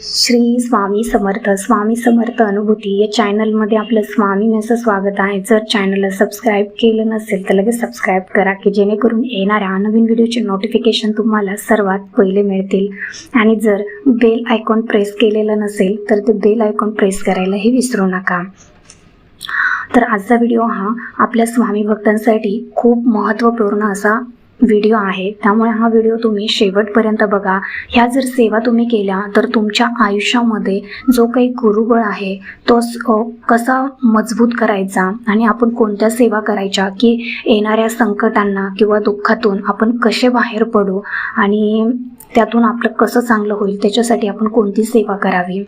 श्री स्वामी समर्थ स्वामी समर्थ अनुभूती. या चॅनलमध्ये आपलं स्वामी स्वामींचं स्वागत आहे. जर चॅनलला सबस्क्राईब केलं नसेल तर लगेच सबस्क्राईब करा की जेणेकरून येणाऱ्या नवीन व्हिडिओचे नोटिफिकेशन तुम्हाला सर्वात पहिले मिळतील. आणि जर बेल आयकॉन प्रेस केलेलं नसेल तर ते बेल आयकॉन प्रेस करायलाही विसरू नका. तर आजचा व्हिडिओ हा आपल्या स्वामी भक्तांसाठी खूप महत्त्वपूर्ण असा व्हिडिओ आहे. त्यामुळे हा व्हिडिओ तुम्ही शेवटपर्यंत बघा. ह्या जर सेवा तुम्ही केल्या तर तुमच्या आयुष्यामध्ये जो काही गुरुबळ आहे तो कसा मजबूत करायचा आणि आपण कोणत्या सेवा करायच्या की येणाऱ्या संकटांना किंवा दुःखातून आपण कसे बाहेर पडू आणि त्यातून आपलं कसं चांगलं होईल त्याच्यासाठी आपण कोणती सेवा करावी.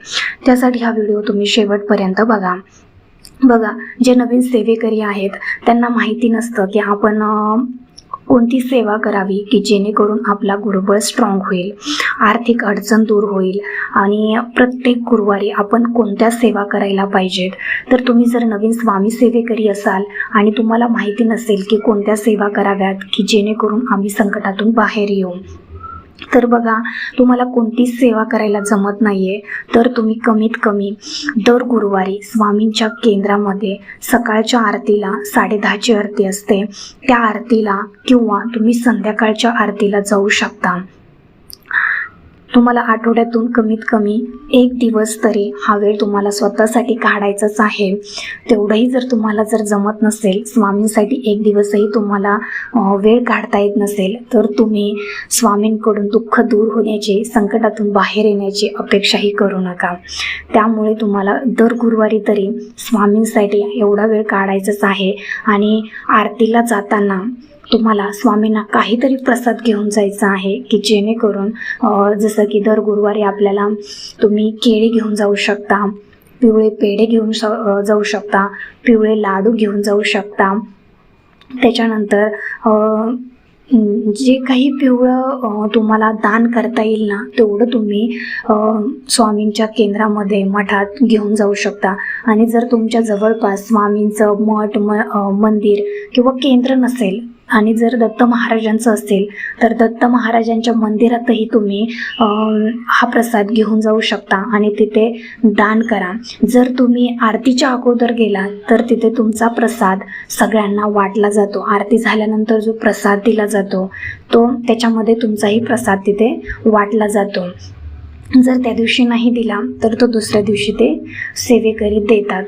त्यासाठी हा व्हिडिओ तुम्ही शेवटपर्यंत बघा. बघा जे नवीन सेवेकरी आहेत त्यांना माहिती नसतं की आपण कोणती सेवा करावी की जेणेकरून आपला गुरुबळ स्ट्रॉंग होईल आर्थिक अडचण दूर होईल आणि प्रत्येक गुरुवारी आपण कोणत्या सेवा करायला पाहिजेत? तर तुम्ही जर नवीन स्वामी सेवेकरी असाल आणि तुम्हाला माहिती नसेल की कोणत्या सेवा कराव्यात की जेणेकरून आम्ही संकटातून बाहेर येऊ. तर बघा तुम्हाला कोणतीच सेवा करायला जमत नाही आहे तर तुम्ही कमीत कमी दर गुरुवारी स्वामींच्या केंद्रामध्ये सकाळच्या आरतीला साडेदहाची आरती असते. त्या आरतीला किंवा तुम्ही संध्याकाळच्या आरतीला जाऊ शकता. तुम्हाला आठवड्यातून कमीत कमी एक दिवस तरी हा वेळ तुम्हाला स्वतःसाठी काढायचाच आहे. तेवढंही जर तुम्हाला जर जमत नसेल स्वामींसाठी एक दिवसही तुम्हाला वेळ काढता येत नसेल तर तुम्ही स्वामींकडून दुःख दूर होण्याची संकटातून बाहेर येण्याची अपेक्षाही करू नका. त्यामुळे तुम्हाला दर गुरुवारी तरी स्वामींसाठी एवढा वेळ काढायचाच आहे आणि आरतीला जाताना तुम्हाला स्वामींना काहीतरी प्रसाद घेऊन जायचा आहे की जेणेकरून जसं की दर गुरुवारी आपल्याला तुम्ही केळी घेऊन जाऊ शकता पिवळे पेढे घेऊन श जाऊ शकता पिवळे लाडू घेऊन जाऊ शकता. त्याच्यानंतर जे काही पिवळं तुम्हाला दान करता येईल ना तेवढं तुम्ही स्वामींच्या केंद्रामध्ये मठात घेऊन जाऊ शकता. आणि जर तुमच्या जवळपास स्वामींचं मठ म मंदिर किंवा केंद्र नसेल आणि जर दत्त महाराजांचं असेल तर दत्त महाराजांच्या मंदिरातही तुम्ही हा प्रसाद घेऊन जाऊ शकता आणि तिथे दान करा. जर तुम्ही आरतीच्या अगोदर गेला तर तिथे तुमचा प्रसाद सगळ्यांना वाटला जातो. आरती झाल्यानंतर जो प्रसाद दिला जातो तो त्याच्यामध्ये तुमचाही प्रसाद तिथे वाटला जातो. जर त्या दिवशी नाही दिला तर तो दुसऱ्या दिवशी ते सेवेकरी देतात.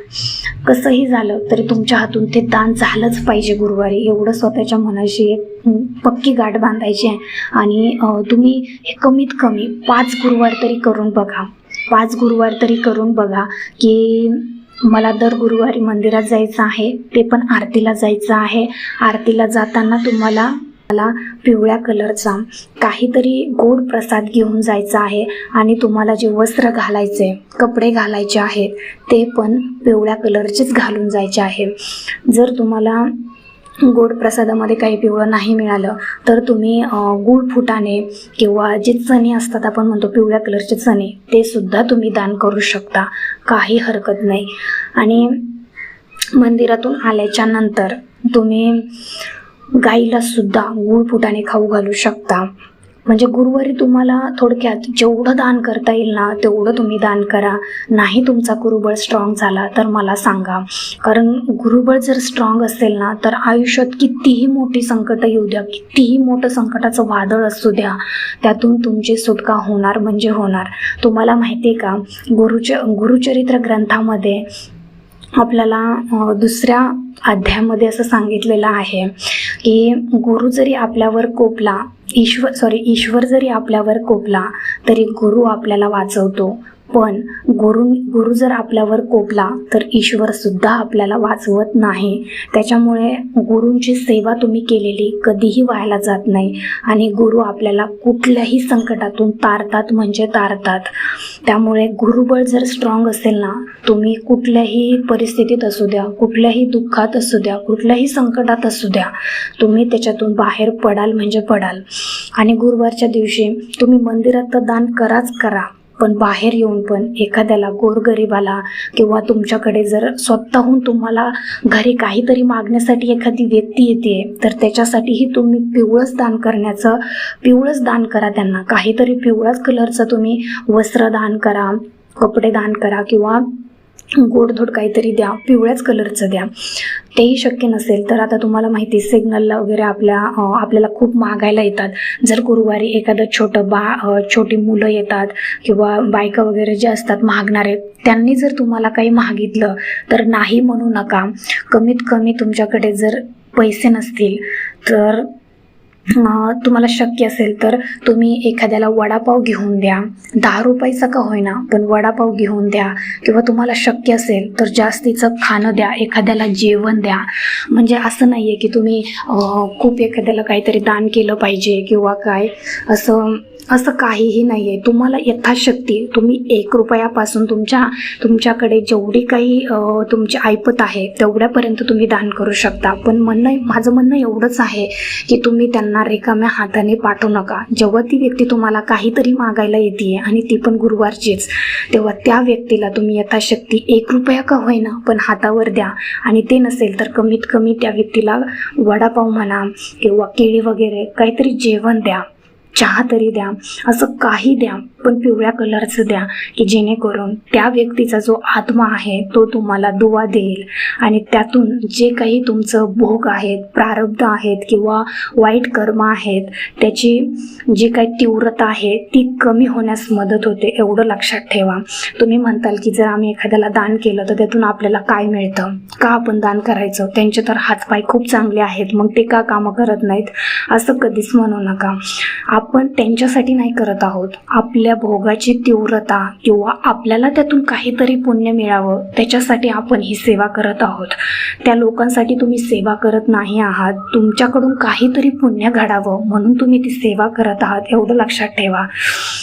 कसंही झालं तरी तुमच्या हातून ते दान झालंच पाहिजे गुरुवारी. एवढं स्वतःच्या मनाशी एक पक्की गाठ बांधायची आहे. आणि तुम्ही हे कमीत कमी पाच गुरुवार तरी करून बघा. पाच गुरुवार तरी करून बघा की मला दर गुरुवारी मंदिरात जायचं आहे ते पण आरतीला जायचं आहे. आरतीला जाताना तुम्हाला मला पिवळ्या कलरचा काहीतरी गोड प्रसाद घेऊन जायचा आहे आणि तुम्हाला जे वस्त्र घालायचे कपडे घालायचे आहेत ते पण पिवळ्या कलरचेच घालून जायचे आहे. जर तुम्हाला गोड प्रसादामध्ये काही पिवळं नाही मिळालं तर तुम्ही गूळ गुळ किंवा जे चणे असतात आपण म्हणतो पिवळ्या कलरचे चणे ते सुद्धा तुम्ही दान करू शकता. काही हरकत नाही. आणि मंदिरातून आल्याच्यानंतर तुम्ही गाईला सुद्धा गुळ खाऊ घालू शकता. म्हणजे गुरुवारी तुम्हाला थोडक्यात जेवढं दान करता येईल ना तेवढं तुम्ही दान करा. नाही तुमचा गुरुबळ स्ट्रॉंग झाला तर मला सांगा. कारण गुरुबळ जर स्ट्रॉंग असेल ना तर आयुष्यात कितीही मोठी संकटं येऊ द्या कितीही मोठं संकटाचं वादळ असू द्या त्यातून तुमची सुटका होणार म्हणजे होणार. तुम्हाला माहिती आहे का गुरुच गुरुचरित्र ग्रंथामध्ये आपल्याला दुसऱ्या अध्यायामध्ये असं सांगितलेलं आहे की गुरु जरी आपल्यावर कोपला ईश्वर सॉरी ईश्वर जरी आपल्यावर कोपला तरी गुरु आपल्याला वाचवतो. पण गुरु गुरु जर आपल्यावर कोपला तर ईश्वर सुद्धा आपल्याला वाचवत नाही. त्याच्यामुळे गुरूंची सेवा तुम्ही केलेली कधीही व्हायला जात नाही. आणि गुरु आपल्याला कुठल्याही संकटातून तारतात म्हणजे तारतात. त्यामुळे गुरुबळ जर स्ट्रॉंग असेल ना तुम्ही कुठल्याही परिस्थितीत असू द्या कुठल्याही दुःखात असू द्या कुठल्याही संकटात असू द्या तुम्ही त्याच्यातून बाहेर पडाल म्हणजे पडाल. आणि गुरुवारच्या दिवशी तुम्ही मंदिरात तर दान कराच करा. पण बाहेर येऊन पण एखाद्याला गोरगरिबाला किंवा तुमच्याकडे जर स्वतःहून तुम्हाला घरी काहीतरी मागण्यासाठी एखादी व्यक्ती येते तर त्याच्यासाठीही तुम्ही पिवळंच दान करण्याचं पिवळंच दान करा त्यांना. काहीतरी पिवळाच कलरचं तुम्ही वस्त्र दान करा कपडे दान करा किंवा गोडधोड काहीतरी द्या पिवळ्याच कलरचं द्या. तेही शक्य नसेल तर आता तुम्हाला माहिती सिग्नलला वगैरे आपल्या आपल्याला खूप मागायला येतात. जर गुरुवारी एखादं छोटं बा छोटी मुलं येतात किंवा बायका वगैरे जे असतात मागणारे त्यांनी जर तुम्हाला काही मागितलं तर नाही म्हणू नका. कमीत कमी तुमच्याकडे जर पैसे नसतील तर तुम्हाला शक्य असेल तर तुम्ही एखाद्याला वडापाव घेऊन द्या. दहा रुपयाचा का होईना पण वडापाव घेऊन द्या. किंवा तुम्हाला शक्य असेल तर जास्तीचं खाणं द्या एखाद्याला जेवण द्या. म्हणजे असं नाही आहे की तुम्ही खूप एखाद्याला काहीतरी दान केलं पाहिजे किंवा काय असं असं काहीही नाही आहे तुम्हाला यथाशक्ती तुम्ही एक रुपयापासून तुमच्या तुमच्याकडे जेवढी काही तुमची ऐपत आहे तेवढ्यापर्यंत तुम्ही दान करू शकता. पण म्हणणं माझं म्हणणं एवढंच आहे की तुम्ही त्यांना रिकाम्या हाताने पाठवू नका. जेव्हा ती व्यक्ती तुम्हाला काहीतरी मागायला येते आणि ती पण गुरुवारचीच तेव्हा त्या व्यक्तीला तुम्ही यथाशक्ती एक रुपया का होईना पण हातावर द्या. आणि ते नसेल तर कमीत कमी त्या व्यक्तीला वडापाव म्हणा किंवा केळी वगैरे काहीतरी जेवण द्या. चहा तरी द्या असं काही द्या पण पिवळ्या कलरचं द्या की जेणेकरून त्या व्यक्तीचा जो आत्मा आहे तो तुम्हाला दुवा देईल. आणि त्यातून जे काही तुमचं भोग आहेत प्रारब्ध आहेत किंवा वाईट कर्म आहेत त्याची जी काही तीव्रता आहे ती कमी होण्यास मदत होते एवढं लक्षात ठेवा. तुम्ही म्हणताल की जर आम्ही एखाद्याला दान केलं तर त्यातून आपल्याला काय मिळतं? का आपण दान करायचं? त्यांचे तर हातपाय खूप चांगले आहेत मग ते का कामं करत नाहीत? असं कधीच म्हणू नका. आपण त्यांच्यासाठी नाही करत आहोत. आपल्या भोगाची तीव्रता किंवा आपल्याला त्यातून काहीतरी पुण्य मिळावं त्याच्यासाठी आपण ही सेवा करत आहोत. त्या लोकांसाठी तुम्ही सेवा करत नाही आहात. तुमच्याकडून काहीतरी पुण्य घडावं म्हणून तुम्ही ती सेवा करत आहात एवढं लक्षात ठेवा.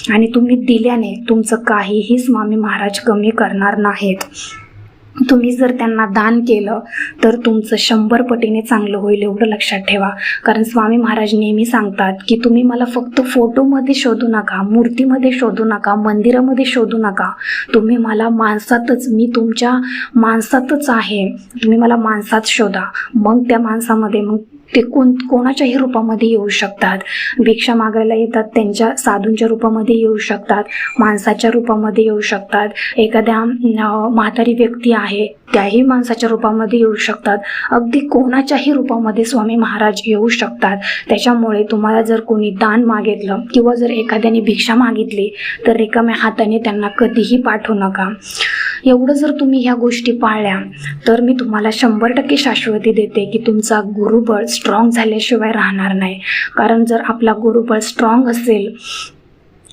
आणि तुम्ही दिल्याने तुमचं काहीही स्वामी महाराज कमी करणार नाहीत. तुम्ही जर त्यांना दान केलं तर तुमचं शंभर पटीने चांगलं होईल एवढं लक्षात ठेवा. कारण स्वामी महाराज नेहमी सांगतात की तुम्ही मला फक्त फोटोमध्ये शोधू नका मूर्तीमध्ये शोधू नका मंदिरामध्ये शोधू नका. तुम्ही मला माणसातच मी तुमच्या माणसातच आहे. तुम्ही मला माणसात शोधा. मग त्या माणसामध्ये मग ते कोण कोणाच्याही रूपामध्ये येऊ शकतात. भिक्षा मागायला येतात त्यांच्या साधूंच्या रूपामध्ये येऊ शकतात माणसाच्या रूपामध्ये येऊ शकतात. एखाद्या म्हातारी व्यक्ती आहे त्याही माणसाच्या रूपामध्ये येऊ शकतात. अगदी कोणाच्याही रूपामध्ये स्वामी महाराज येऊ शकतात. त्याच्यामुळे तुम्हाला जर कोणी दान मागितलं किंवा जर एखाद्याने भिक्षा मागितली तर रिकाम्या हाताने त्यांना कधीही पाठवू नका. एवढं जर तुम्ही ह्या गोष्टी पाळल्या तर मी तुम्हाला शंभर टक्के शाश्वती देते की तुमचा गुरुबळ स्ट्रॉंग झाल्याशिवाय राहणार नाही. कारण जर आपला गुरुबळ स्ट्रॉंग असेल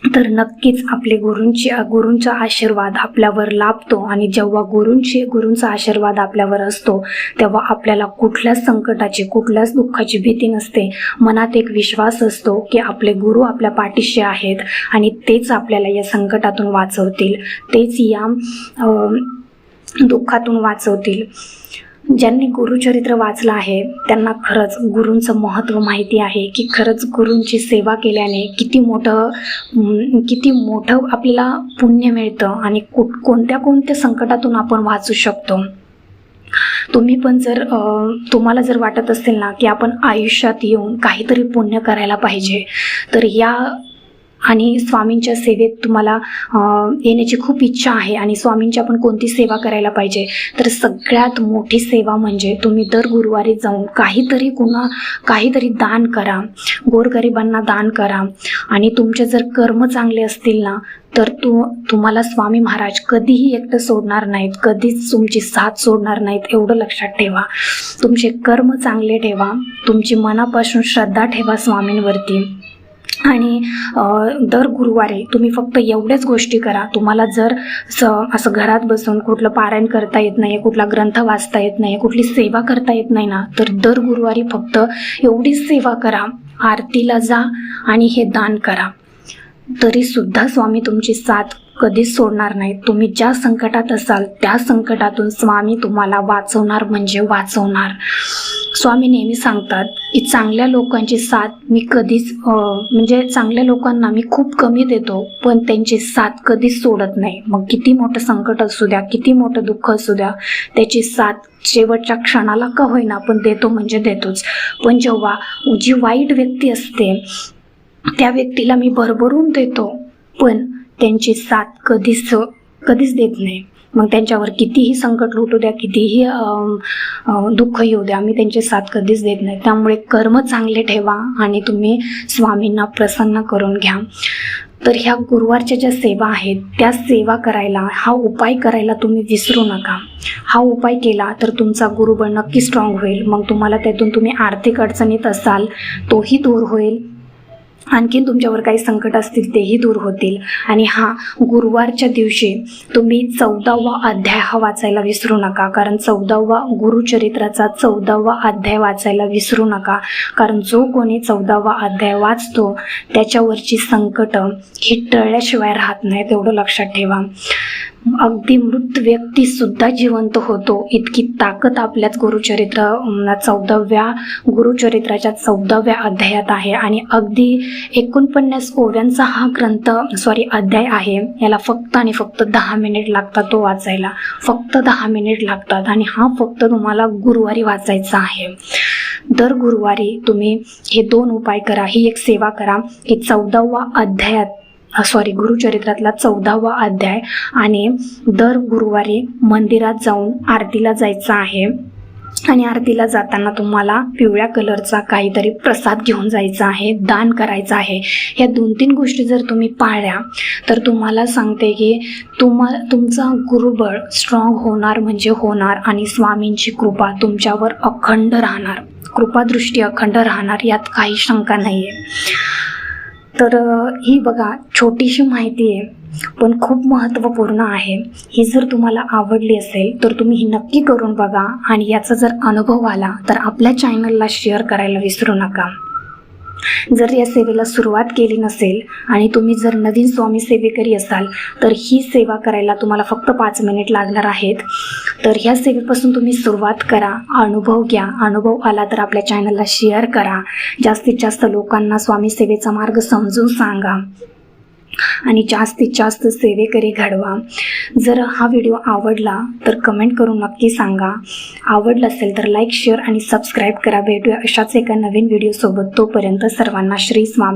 तर नक्कीच आपले गुरूंची गुरूंचा आशीर्वाद आपल्यावर लाभतो आणि जेव्हा गुरूंची गुरूंचा आशीर्वाद आपल्यावर असतो तेव्हा आपल्याला कुठल्याच संकटाची कुठल्याच दुःखाची भीती नसते. मनात एक विश्वास असतो की आपले गुरु आपल्या पाठीशी आहेत आणि तेच आपल्याला या संकटातून वाचवतील. तेच या दुःखातून वाचवतील. ज्यांनी गुरुचरित्र वाचलं आहे त्यांना खरंच गुरूंचं महत्त्व माहिती आहे की खरंच गुरूंची सेवा केल्याने किती मोठं किती मोठं आपल्याला पुण्य मिळतं आणि कुठ कोणत्या कोणत्या संकटातून आपण वाचू शकतो. तुम्ही पण जर तुम्हाला जर वाटत असेल ना की आपण आयुष्यात येऊन काहीतरी पुण्य करायला पाहिजे तर या आणि स्वामींच्या सेवेत तुम्हाला येण्याची खूप इच्छा आहे आणि स्वामींची आपण कोणती सेवा करायला पाहिजे? तर सगळ्यात मोठी सेवा म्हणजे तुम्ही दर गुरुवारी जाऊन काहीतरी कुणा काहीतरी दान करा. गोरगरिबांना दान करा. आणि तुमचे जर कर्म चांगले असतील ना तर तू तुम्हाला स्वामी महाराज कधीही एकटं सोडणार नाहीत. कधीच तुमची साथ सोडणार नाहीत. एवढं लक्षात ठेवा. तुमचे कर्म चांगले ठेवा. तुमची मनापासून श्रद्धा ठेवा स्वामींवरती. आणि दर गुरुवारी तुम्ही फक्त एवढ्याच गोष्टी करा. तुम्हाला जर स असं घरात बसून कुठलं पारायण करता येत नाही कुठला ग्रंथ वाचता येत नाही कुठली सेवा करता येत नाही ना तर दर गुरुवारी फक्त एवढीच सेवा करा. आरतीला जा आणि हे दान करा. तरी सुद्धा स्वामी तुमची साथ कधीच सोडणार नाही तुम्ही ज्या संकटात असाल त्या संकटातून स्वामी तुम्हाला वाचवणार म्हणजे वाचवणार. स्वामी नेहमी सांगतात की चांगल्या लोकांची साथ मी कधीच म्हणजे चांगल्या लोकांना मी खूप कमी देतो पण त्यांची साथ कधीच सोडत नाही. मग किती मोठं संकट असू द्या किती मोठं दुःख असू द्या त्याची साथ शेवटच्या क्षणाला का होईना पण देतो म्हणजे देतोच. पण जेव्हा जी वाईट व्यक्ती असते त्या व्यक्तीला मी भरभरून देतो पण त्यांची साथ कधीच कधीच देत नाही. मग त्यांच्यावर कितीही संकट लुटू द्या कितीही दुःख येऊ द्या आम्ही त्यांची साथ कधीच देत नाही. त्यामुळे कर्म चांगले ठेवा आणि तुम्ही स्वामींना प्रसन्न करून घ्या. तर ह्या गुरुवारच्या ज्या सेवा आहेत त्या सेवा करायला हा उपाय करायला तुम्ही विसरू नका. हा उपाय केला तर तुमचा गुरुबळ नक्की स्ट्रॉंग होईल. मग तुम्हाला त्यातून तुम्ही आर्थिक अडचणीत असाल तोही दूर होईल. आणखीन तुमच्यावर काही संकट असतील तेही दूर होतील. आणि हा गुरुवारच्या दिवशी तुम्ही चौदावा अध्याय हा वाचायला विसरू नका. कारण चौदावा गुरुचरित्राचा चौदावा अध्याय वाचायला विसरू नका. कारण जो कोणी चौदावा अध्याय वाचतो त्याच्यावरची संकट ही टळल्याशिवाय राहत नाही तेवढं लक्षात ठेवा. अगदी मृत व्यक्ती सुद्धा जिवंत होतो. इतकी ताकद आपल्याच गुरुचरित्र चौदाव्या गुरुचरित्राच्या चौदाव्या अध्यायात आहे. आणि अगदी एकोणपन्नास ओव्यांचा हा ग्रंथ सॉरी अध्याय आहे. याला फक्त आणि फक्त दहा मिनिट लागतात तो वाचायला. फक्त दहा मिनिट लागतात. आणि हा फक्त तुम्हाला गुरुवारी वाचायचा आहे. दर गुरुवारी तुम्ही हे दोन उपाय करा. ही एक सेवा करा. की चौदावा अध्यायात सॉरी गुरुचरित्रातला चौदावा अध्याय. आणि दर गुरुवारी मंदिरात जाऊन आरतीला जायचं आहे. आणि आरतीला जाताना तुम्हाला पिवळ्या कलरचा काहीतरी प्रसाद घेऊन जायचा आहे दान करायचं आहे. ह्या दोन तीन गोष्टी जर तुम्ही पाळल्या तर तुम्हाला सांगते की तुम्हा तुमचा गुरुबळ स्ट्रॉंग होणार म्हणजे होणार आणि स्वामींची कृपा तुमच्यावर अखंड राहणार. कृपादृष्टी अखंड राहणार यात काही शंका नाही आहे तर ही बघा छोटीशी माहिती आहे पण खूप महत्त्वपूर्ण आहे. ही जर तुम्हाला आवडली असेल तर तुम्ही ही नक्की करून बघा. आणि याचा जर अनुभव आला तर आपल्या चॅनलला शेअर करायला विसरू नका. जर या सेवेला सुरुवात केली नसेल आणि तुम्ही जर नवीन स्वामी सेवेकरी असाल तर ही सेवा करायला तुम्हाला फक्त पाच मिनिट लागणार आहेत. तर ह्या सेवेपासून तुम्ही सुरुवात करा अनुभव घ्या. अनुभव आला तर आपल्या चॅनलला शेअर करा. जास्तीत जास्त लोकांना स्वामी सेवेचा मार्ग समजून सांगा. आणि जास्तीत जास्त सेवेकरी घडवा. जर हा व्हिडिओ आवडला तर कमेंट करून नक्की सांगा. आवडला असेल तर लाईक शेअर आणि सबस्क्राईब करा. भेटूया अशाच एका नवीन व्हिडिओसोबत तोपर्यंत सर्वांना श्री स्वामी